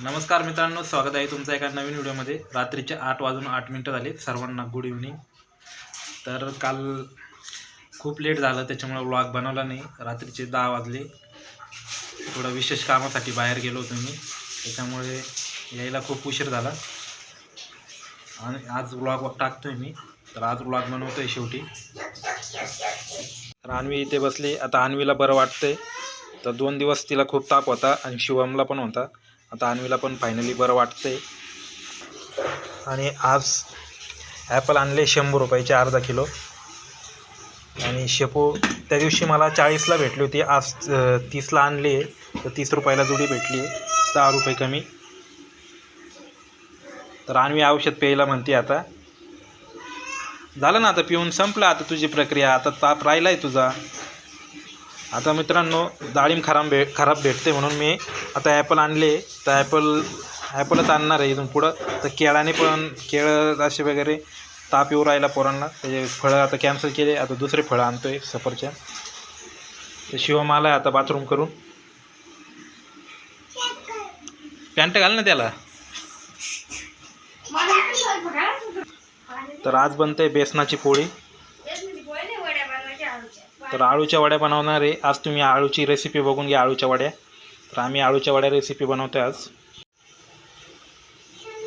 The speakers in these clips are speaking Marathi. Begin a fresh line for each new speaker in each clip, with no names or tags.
नमस्कार मित्रांनो स्वागत आहे तुमचं एका नवीन व्हिडिओमध्ये. रात्रीचे आठ वाजून आठ मिनटं झाले सर्वांना गुड इव्हनिंग तर काल खूप लेट झालं त्याच्यामुळे व्लॉग बनवला नाही. रात्रीचे दहा वाजले. थोडं विशेष कामासाठी बाहेर गेलो होतो मी. त्याच्यामुळे यायला खूप उशीर झाला. आणि आज व्लॉग टाकतोय मी. तर आज व्लॉग बनवतोय शेवटी. तर अन्वी इथे बसली. आता अन्वीला बरं वाटतंय. तर दोन दिवस तिला खूप ताप होता आणि शिवमला पण होता. आता अन्वीला पण फायनली बरं वाटतंय. आणि आज ॲपल आणले शंभर रुपयाचे अर्धा किलो. आणि शेपू त्या दिवशी मला चाळीसला भेटली होती आज तीसला आणली आहे. तर तीस रुपयाला जुडी भेटली आहे दहा रुपये कमी. तर आणवी औषध प्यायला म्हणते आता. झालं ना आता पिऊन संपलं आता तुझी प्रक्रिया. आता ताप राहिला आहे तुझा. आता मित्रांनो डाळिंब खराब भे खराब भेटते म्हणून मी आता ॲपल आणले. तर ॲपल ॲपलच आणणार आहे इथून पुढं. तर केळाने पण केळं असे वगैरे ताप येऊ राहिला पोरांना. त्याचे फळं आता कॅन्सल केले. आता दुसरे फळं आणतो आहे सफरच्या तर शिवम आला आहे आता बाथरूम करून. पॅन्ट घाल ना त्याला. तर आज बनते बेसनाची पोळी. तर आळूच्या वड्या बनवणार आहे. आज तुम्ही आळूची रेसिपी बघून घ्या आळूच्या वड्या. तर आम्ही आळूच्या वड्या रेसिपी बनवतो आज.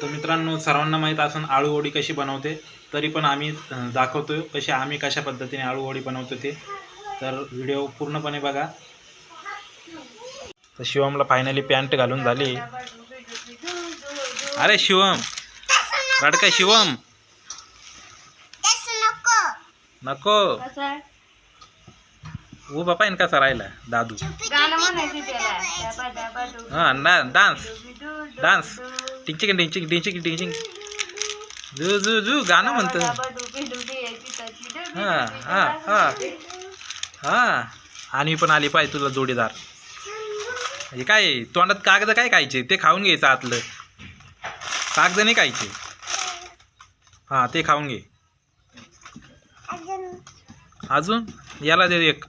तर मित्रांनो सर्वांना माहीत असून आळू वडी कशी बनवते तरी पण आम्ही दाखवतो कशी आम्ही कशा पद्धतीने आळू वडी बनवतो ते. तर व्हिडिओ पूर्णपणे बघा. तर शिवमला फायनली पॅन्ट घालून झाली. अरे शिवम! रडका शिवम! नको. उभा पाहिजे कसा राहिला दादू.
गाणं म्हणायचं त्याला. डबा डबा डुबी
हां ना डान्स.
डुबी
डान्स. टिंचिक टिंचिक टिंचिक टिंचिक जू जू जू गाणं म्हणतं.
डबा डुबी डुबी यायची त्याची डुबी
हां
डुबी
हां हां. हां. आणि पण आली पाहिजे तुला जोडीदार. हे काय? तोंडात कागद काय खायचे? ते खाऊन घ्यायचं आतलं. कागद नाही खायचे. हां ते खाऊन घे. अजून? याला दे एक.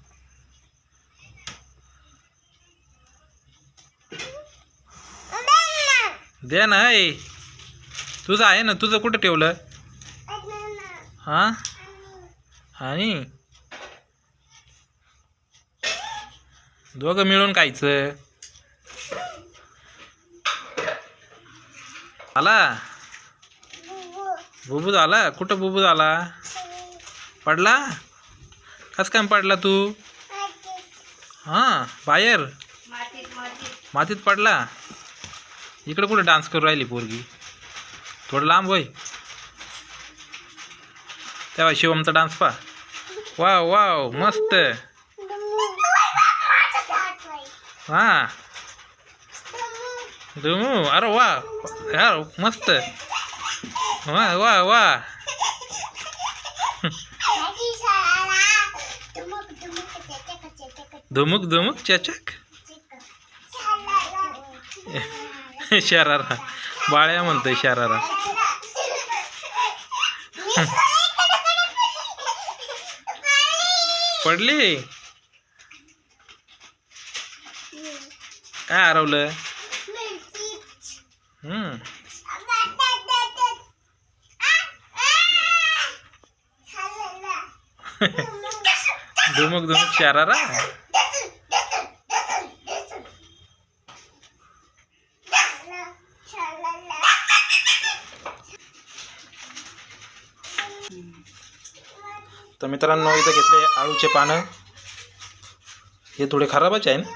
दे ना ए. तुझं आहे ना तुझं कुठं ठेवलं? हां? आणि? दोघं मिळून खायचं. आला? बुबू झाला? कुठं बुबू झाला? पडला? कस काय पडला तू? हां बाहेर.
मातीत
पडला? इकडं कुठं डान्स करू राहिली पोरगी? थोडं लांब होय. तेव्हा शिवमचा डान्स पा वाव वाव मस्त. हां. दुमू अरे वा यार मस्त. वा वा वा. धुमुक धुमुक चचक. शरारा. बाळ्या म्हणतोय शरारा. पडली? काय हरवलं? हम्म. धुमुक धुमुक शरारा? तर मित्रांनो इथं घेतले आळूचे पानं. हे थोडे खराबच आहे ना?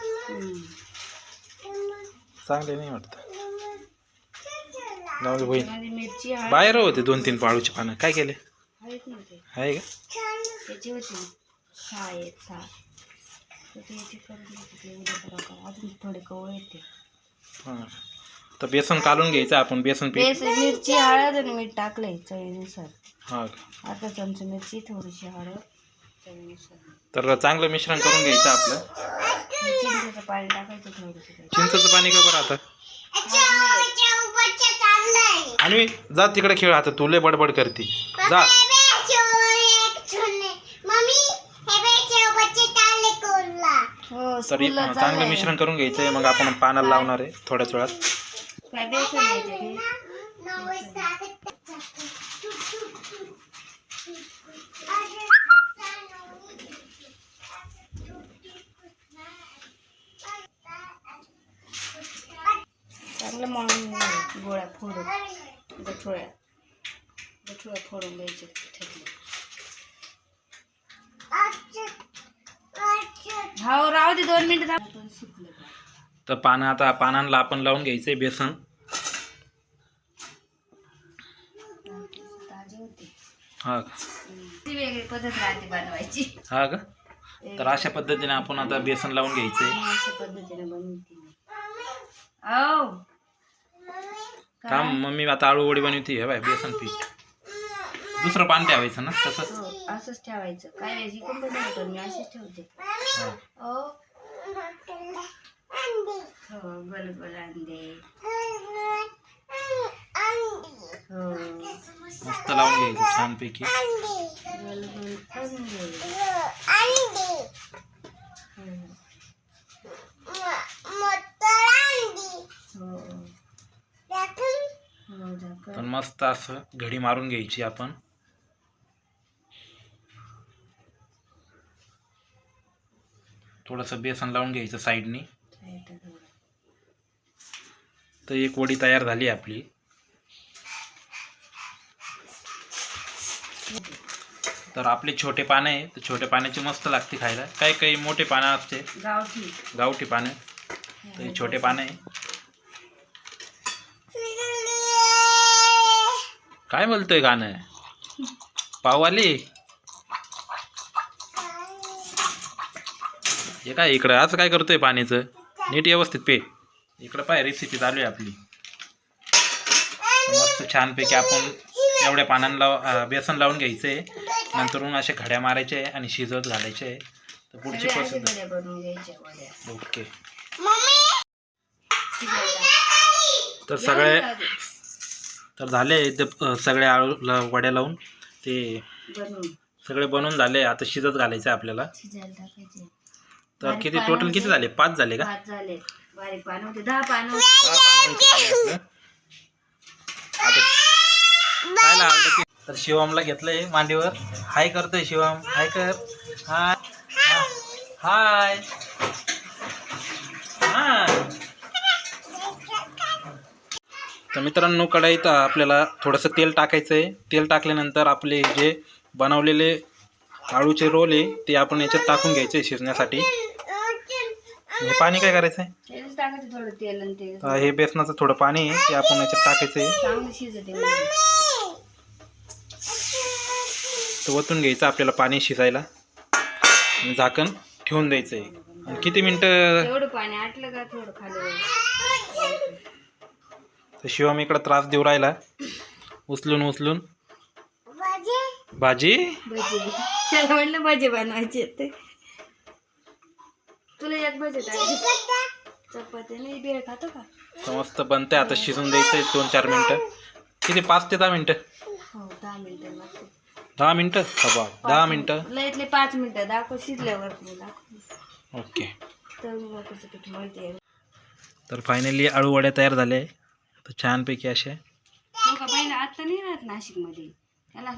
चांगले नाही वाटतं. जाऊ दे बहीण.
मिरची
बाहेर होते दोन तीन आळूचे पानं. काय केले? आहे का?
त्याची होती ना. सहा आहेत सहा. तर ते याची करून घेते ते उद्या परवा करा. अजून थोडे कवळे येते
हां तर बेसन काढून घ्यायचं आपण बेसन पीठ.
बेस मिरची हळद आणि मीठ टाकलंय चवीनुसार.
हां. का
अर्धा चमचा मिरची थोडीशी हळद चवीनुसार.
तर चांगलं मिश्रण करून घ्यायचं आपलं.
चिंचेचं पाणी टाकायचं
चिंचचं पाणी का बरं आता? आणि जा तिकडे खेळ आता तुले बडबड करते. जा.
हो
तरी
स्कूलला
चांगलं. मिश्रण करून घ्यायचं आहे मग आपण पानाला लावणार आहे थोड्याच वेळात.
काय बेसन चांगलं मळून गोळ्या फोडून गठोळ्या गठोळ्या फोडून घ्यायचे पिठातले हो राहू दे दोन मिनिटं थांब. सुकलं?
तर पानं आता पानांना आपण लावून घ्यायचं आहे बेसन. हा का? हा तर अशा पद्धतीने आपण आता बेसन लावून घ्यायचं आहे
मी अशा पद्धतीने बनवते मी. आओ
का मम्मी आता आळू वडी बनवती. हे बाय बेसन पीठ. दुसरं पान ठेवायचं ना तसंच.
हो असंच ठेवायचं. काय मी असेच ठेवते.
हा.
अंडे हो
मस्त लावून घ्यायचं छानपैकी
अंडे हं. हो हो
पण मस्त असं घडी मारून घ्यायची आपण थोडंसं बेसन लावून घ्यायचं साईडनी. तर एक वडी तयार झाली आपली. तर आपले छोटे पानं आहे तर छोटे पाण्याची मस्त लागते खायला. काही काही मोठे पानं असते.
गावठी.
गावठी पानं. तर हे छोटे पानं आहे. काय बोलतोय गाणं? पाव आली? हे काय इकडं? आज काय करतोय पाण्याचं? नीट व्यवस्थित पे. इकडं पाय रेसिपी चालू आहे आपली. मस्त छानपैकी आपण एवढ्या पानांना बेसन लावून घ्यायचं. आहे नंतरून असे घड्या मारायचे आहे आणि शिजवत घालायचे. आहे. तर पुढची प्रोसेस
वड्या.
ओके. तर सगळे? तर झाले ते सगळे आळू ला- वड्या लावून. ते सगळे बनवून झाले. आता शिजत घालायचं आहे आपल्याला. तर किती टोटल. किती झाले? पाच झाले का?
बारीक पानं होते दहा पानं होते.
दहा पानं इथे झाले आपलं. आता खायला आवडतं की- तर शिवमला घेतलंय मांडीवर. हाय करतोय शिवम. हाय कर. हाय. हा. हाय. हाय. तर मित्रांनो कढईत आपल्याला थोडंसं तेल टाकायचं आहे तेल टाकल्यानंतर आपले जे बनवलेले आळूचे रोल आहे ते आपण याच्यात टाकून घ्यायचे शिजण्यासाठी. हे पाणी काय करायचं आहे
तेलच टाकायचं थोडं तेल आणि ते.
तर हे बेसनाचं थोडं पाणी आहे ते आपण याच्यात टाकायचं आहे
चांगलं शिजते म्हणजे.
तर ओतून घ्यायचं आपल्याला पाणी शिजायला. आणि झाकण ठेवून द्यायचं आहे आणि किती मिनटं?
एवढं पाणी आटलं का थोडं खाली
तर शिवम इकडं त्रास देऊ राहिला. उचलून उचलून. भाजी?
भजे? त्याला म्हणलं भजे बनवायचे ते. तुला एक भजे चपाती नाही बेळ खातो का?
मस्त बनते आता शिजून द्यायचं आहे दोन चार मिनटं. किती? पाच ते दहा मिनटं.
हो दहा मिनिटं लागते
दहा मिनटं? हा बा दहा मिनटं.
लयतले पाच मिनिटं. दाखव शिजल्यावर मी दाखव
ओके.
तर वाटायचं पीठ मळते
तर फायनली आळू वड्या तयार झाल्या आहे तर छानपैकी
हो का आता नाही राहत नाशिकमध्ये? त्याला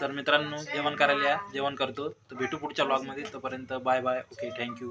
तर मित्रांनो जेवण करायला या. जेवण करतो. तर भेटू पुढच्या ब्लॉगमध्ये तोपर्यंत बाय बाय ओके थँक्यू